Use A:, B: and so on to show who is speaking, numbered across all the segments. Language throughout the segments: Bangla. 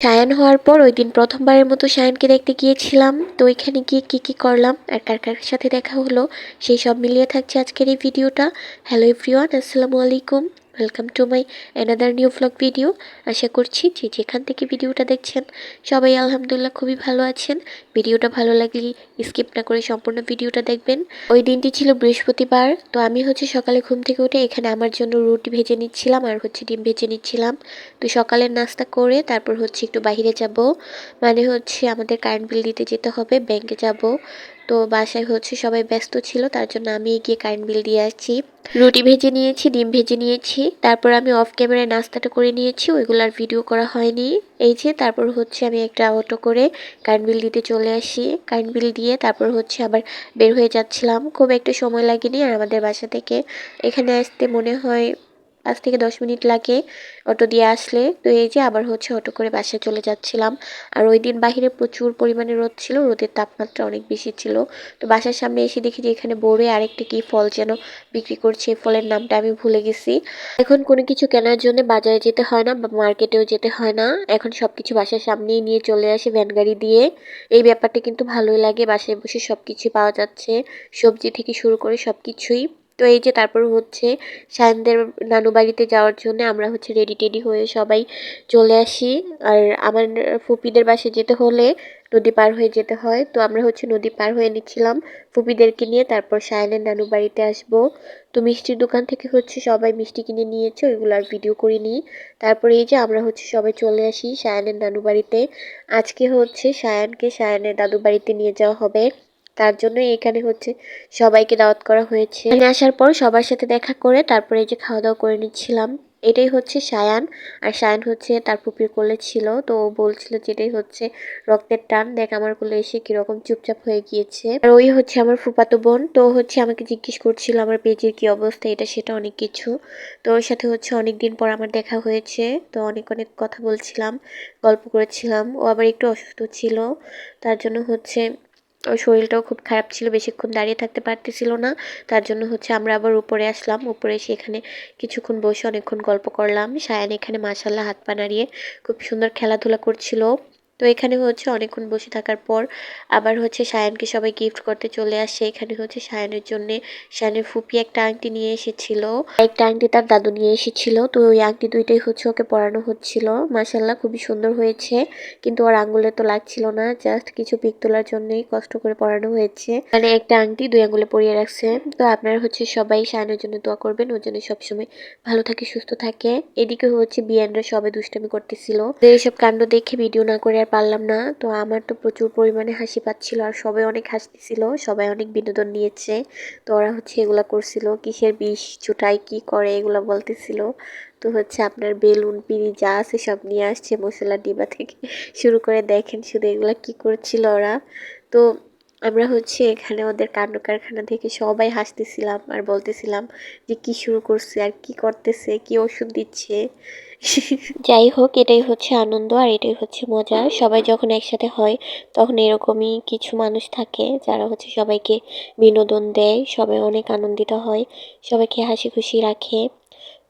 A: সায়ান হওয়ার পর ওই দিন প্রথমবারের মতো সায়ানকে দেখতে গিয়েছিলাম। তো ওইখানে গিয়ে কী কী করলাম? আর কার কার সাথে দেখা হলো? সেই সব মিলিয়ে থাকছে আজকের এই ভিডিওটা। হ্যালো এভরিওয়ান আসসালামু আলাইকুম। Welcome to my another new vlog video আশা করছি যে যেখান থেকে ভিডিওটা দেখছেন, সবাই আলহামদুলিল্লাহ খুবই ভালো আছেন। ভিডিওটা ভালো লাগলে স্কিপ না করে সম্পূর্ণ ভিডিওটা দেখবেন। ওই দিনটি ছিল বৃহস্পতিবার, তো আমি হচ্ছে সকালে ঘুম থেকে উঠে এখানে আমার জন্য রুটি ভেজে নিচ্ছিলাম আর হচ্ছে ডিম ভেজে নিচ্ছিলাম। তো সকালের নাস্তা করে তারপর হচ্ছে একটু বাইরে যাব। মানে হচ্ছে আমাদের কারেন্ট বিল দিতে যেতে হবে ব্যাংকে যাব। তো বাসায় হচ্ছে সবাই ব্যস্ত ছিল, তার জন্য আমি গিয়ে কারেন্ট বিল দিয়ে আসছি। রুটি ভেজে নিয়েছি, ডিম ভেজে নিয়েছি, তারপর আমি অফ ক্যামেরায় নাস্তাটা করে নিয়েছি, ওইগুলো আর ভিডিও করা হয়নি। এই যে, তারপর হচ্ছে আমি একটা অটো করে কারেন্ট বিল দিতে চলে আসি। কারেন্ট বিল দিয়ে তারপর হচ্ছে আবার বের হয়ে যাচ্ছিলাম। খুব একটা সময় লাগেনি আর আমাদের বাসা থেকে এখানে আসতে মনে হয় পাঁচ থেকে দশ মিনিট লাগে অটো দিয়ে আসলে। তো এই যে আবার হচ্ছে অটো করে বাসায় চলে যাচ্ছিলাম। আর ওই দিন বাহিরে প্রচুর পরিমাণে রোদ ছিল, রোদের তাপমাত্রা অনেক বেশি ছিল। তো বাসার সামনে এসে দেখি যে এখানে বড়ে আরেকটা কি ফল যেন বিক্রি করছে, এই ফলের নামটা আমি ভুলে গেছি। এখন কোনো কিছু কেনার জন্য বাজারে যেতে হয় না বা মার্কেটেও যেতে হয় না। এখন সব কিছু বাসার সামনেই নিয়ে চলে আসে ভ্যান গাড়ি দিয়ে। এই ব্যাপারটা কিন্তু ভালোই লাগে। বাসায় বসে সব কিছু পাওয়া যাচ্ছে। সবজি থেকে শুরু করে সব কিছুই তো এই যে তারপর হচ্ছে সায়নদের নানু বাড়িতে যাওয়ার জন্য আমরা হচ্ছে রেডি টেডি হয়ে সবাই চলে আসি। আর আমার ফুপিদের বাসে যেতে হলে নদী পার হয়ে যেতে হয়। তো আমরা হচ্ছে নদী পার হয়ে নিচ্ছিলাম ফুপিদেরকে নিয়ে। তারপর সায়নের নানু বাড়িতে আসব। তো মিষ্টির দোকান থেকে হচ্ছে সবাই মিষ্টি কিনে নিয়েছে, ওইগুলো আর ভিডিও করে নিই তারপরে এই যে আমরা হচ্ছে সবাই চলে আসি সায়নের নানু বাড়িতে। আজকে হচ্ছে সায়ানকে সায়নের দাদু বাড়িতে নিয়ে যাওয়া হবে। তার জন্য এখানে হচ্ছে সবাইকে দাওয়াত করা হয়েছে। এখানে আসার পর সবার সাথে দেখা করে তারপরে এই যে খাওয়া দাওয়া করে নিচ্ছিলাম। এটাই হচ্ছে সায়ান। আর সায়ান হচ্ছে তার পুপির কোলে ছিল। তো ও বলছিল যে এটাই হচ্ছে রক্তের টান। দেখ আমার কোলে এসে কীরকম চুপচাপ হয়ে গিয়েছে। আর ওই হচ্ছে আমার ফুপাতো বোন। তো হচ্ছে আমাকে জিজ্ঞেস করছিল আমার পেজের কি অবস্থা, এটা সেটা অনেক কিছু। তো ওর সাথে হচ্ছে অনেক দিন পর আমার দেখা হয়েছে। তো অনেক অনেক কথা বলছিলাম, গল্প করেছিলাম। ও আবার একটু অসুস্থ ছিল। তার জন্য হচ্ছে শরীরটাও খুব খারাপ ছিল, বেশিক্ষণ দাঁড়িয়ে থাকতে পারতেছিল না। তার জন্য হচ্ছে আমরা আবার উপরে আসলাম। উপরে এসে এখানে কিছুক্ষণ বসে অনেকক্ষণ গল্প করলাম। সায়ান এখানে মাসাল্লাহ হাত পা নাড়িয়ে খুব সুন্দর খেলাধুলা করছিল। তো এখানে হচ্ছে অনেকক্ষণ বসে থাকার পর আবার হচ্ছে সায়ানকে সবাই গিফট করতে চলে আসে। এখানে হচ্ছে সায়ানের জন্য সায়ানের ফুপি একটা আংটি নিয়ে এসেছিল। একটা আংটি তার দাদু নিয়ে এসেছিল। তো ওই আংটি দুইটাই হচ্ছে ওকে পরানো হচ্ছিল। মাসাল্লাহ খুবই সুন্দর হয়েছে। কিন্তু ওর আঙ্গুলে তো লাগছিল না। জাস্ট কিছু পিক তোলার জন্যই কষ্ট করে পরানো হয়েছে। মানে একটা আংটি দুই আঙ্গুলে পরিয়ে রাখছে। তো আপনারা হচ্ছে সবাই সায়ানের জন্য দোয়া করবেন। ওর জন্য সবসময় ভালো থাকে, সুস্থ থাকে। এদিকে হচ্ছে বিয়ানরা সবাই দুষ্টামি করতেছিল। এইসব কাণ্ড দেখে ভিডিও না করে পারলাম না। তো আমার তো প্রচুর পরিমাণে হাসি পাচ্ছিল আর সবাই অনেক হাসতেছিল, সবাই অনেক বিনোদন নিয়েছে। তো ওরা হচ্ছে এগুলো করছিল, কিসের বিষ চুটাই কি করে এগুলো বলতেছিল। তো হচ্ছে আপনার বেলুন, পিড়ি যা আছে সব নিয়ে আসছে মশলা ডিবা থেকে। শুরু করে দেখেন শুধু এগুলো কি করছিল ওরা। তো আমরা হচ্ছে এখানে ওদের কাণ্ড কারখানা থেকে সবাই হাসতেছিলাম আর বলতেছিলাম যে কি শুরু করছে আর কি করতেছে, কি ওষুধ দিচ্ছে। যাই হোক, এটাই হচ্ছে আনন্দ আর এটাই হচ্ছে মজা। সবাই যখন একসাথে হয়, তখন এরকমই কিছু মানুষ থাকে যারা হচ্ছে সবাইকে বিনোদন দেয়, সবাই অনেক আনন্দিত হয়, সবাইকে হাসি খুশি রাখে।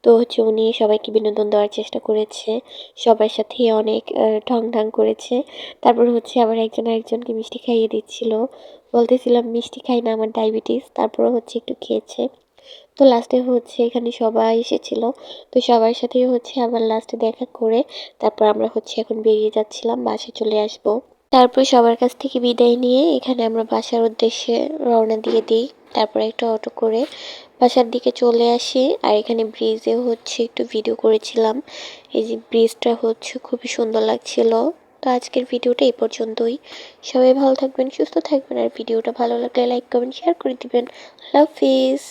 A: তো হচ্ছে উনি সবাইকে বিনোদন দেওয়ার চেষ্টা করেছে। সবার সাথে অনেক ঢং ঢং করেছে। তারপর হচ্ছে আবার একজন আরেকজনকে মিষ্টি খাইয়ে দিচ্ছিল। বলতেছিলাম, মিষ্টি খাই না আমার ডায়াবেটিস তারপরে হচ্ছে একটু খেয়েছে। তো লাস্টে হচ্ছে এখানে সবাই এসেছিল। তো সবার সাথেই হচ্ছে আবার লাস্টে দেখা করে তারপর আমরা হচ্ছে এখন বেরিয়ে যাচ্ছিলাম বাসে চলে আসব। তারপর সবার কাছ থেকে বিদায় নিয়ে এখানে আমরা বাসার উদ্দেশ্যে রওনা দিয়ে দিই। তারপর একটা অটো করে বাসার দিকে চলে আসি। আর এখানে ব্রিজে হচ্ছে একটু ভিডিও করেছিলাম। এই যে ব্রিজটা হচ্ছে খুবই সুন্দর লাগছিল। তো আজকের ভিডিওটা এই পর্যন্তই। সবাই ভালো থাকবেন, সুস্থ থাকবেন। আর ভিডিওটা ভালো লাগলে লাইক কমেন্ট শেয়ার করে দিবেন। আল্লাহ হাফিজ।